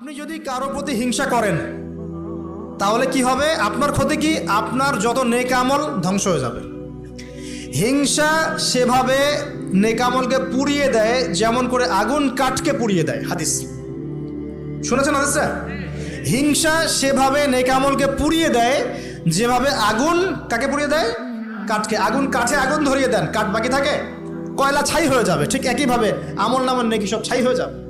আপনি যদি কারও প্রতি হিংসা করেন তাহলে কি হবে? আপনার ক্ষতি কি? আপনার যত নেকামল ধ্বংস হয়ে যাবে। হিংসা সেভাবে নেকামলকে পুড়িয়ে দেয় যেমন করে আগুন কাঠকে পুড়িয়ে দেয় হাদিস। শুনেছেন হাদিস হাদিসটা হিংসা সেভাবে নেকামলকে পুড়িয়ে দেয় যেভাবে আগুন কাকে পুড়িয়ে দেয়? কাঠকে। আগুন কাঠে আগুন ধরিয়ে দেন কাঠ বাকি থাকে কয়লা ছাই হয়ে যাবে ঠিক একইভাবে আমল নামের নেকি সব ছাই হয়ে যাবে।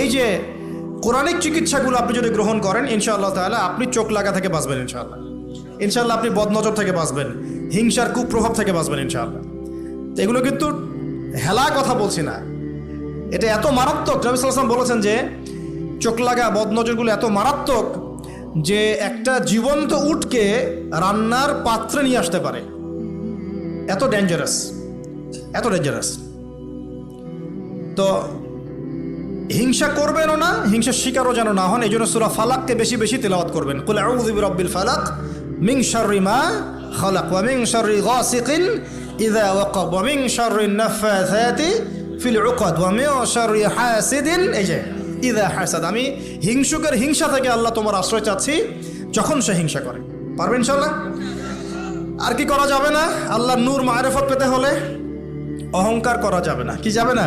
এই যে কোরআনিক চিকিৎসাগুলো আপনি যদি গ্রহণ করেন, ইনশাআল্লাহ তাহলে আপনি চোখ লাগা থেকে বাঁচবেন ইনশাআল্লাহ। ইনশাআল্লাহ আপনি বদনজর থেকে বাঁচবেন, হিংসার কুপ্রভাব থেকে বাঁচবেন ইনশাআল্লাহ। তো এগুলো কিন্তু হেলা কথা বলছি না। এটা এত মারাত্মক, নবী সাল্লাম বলেছেন যে চোখ লাগা, বদনজরগুলো এত মারাত্মক যে একটা জীবন্ত উটকে রান্নার পাত্রে নিয়ে আসতে পারে। এত ডেঞ্জারাস এত ডেঞ্জারাস তো হিংসা করবেনও না, হিংসার শিকারও যেন না হন এই জন্য সুরা ফালাককে বেশি বেশি তেলাওয়াত করবেন। কুল আউযু বিরাব্বিল ফালাক মিং মা খালাক ওয়া মিং শাররি গাসিকিন ইযা ওয়াকাব ওয়া মিং শাররি নাফাসাতি ফিল উকাদ ওয়া মিং শাররি হাসিদিন। এই যে, ইযা হাসাদ, আমি হিংসুকের হিংসা থেকে আল্লাহ তোমার আশ্রয় চাচ্ছি যখন সে হিংসা করে। পারবেন ইনশাআল্লাহ? আর কি করা যাবে না? আল্লাহর নূর মারেফত পেতে হলে অহংকার করা যাবে না। কি যাবে না?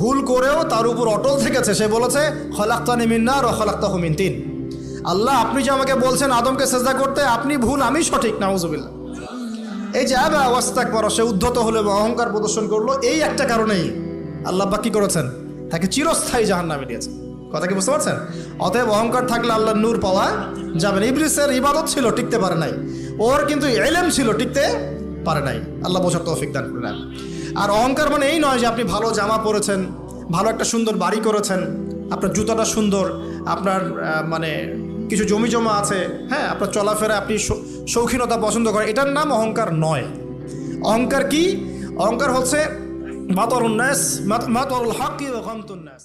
ভুল করেও তার উপর অটল থেকেছে। সে বলেছে, খলাক্তানি মিন্নার ও খলাক্তা হুমিন তিন। আল্লাহ, আপনি যে আমাকে বলছেন আদমকে সেজদা করতে, আপনি ভুল, আমি সঠিক, নাউজুবিল্লাহ। এই যে আবা, ওয়াস্তাক পর, সে উদ্ধত হলো এবং অহংকার প্রদর্শন করল, এই একটা কারণেই আল্লাহ বা কি করেছেন? তাকে চিরস্থায়ী জাহান নামে দিয়েছেন। কথা কি বুঝতে পারছেন? অতএব অহংকার থাকলে আল্লাহর নূর পাওয়া যাবে না। ইবলিসের ইবাদত ছিল, টিকতে পারে নাই। ওর কিন্তু এলেম ছিল, টিকতে পারে নাই। আল্লাহ বোঝার তৌফিক দান করে আর অহংকার মানে এই নয় যে আপনি ভালো জামা পরেছেন, ভালো একটা সুন্দর বাড়ি করেছেন, আপনার জুতাটা সুন্দর, আপনার মানে কিছু জমি জমা আছে হ্যাঁ আপনার চলাফেরা আপনি শৌখিনতা পছন্দ করেন, এটার নাম অহংকার নয়। অহংকার কি? অহংকার হচ্ছে মাতর উন্নাস মাতর হক কি গমতুন্নাস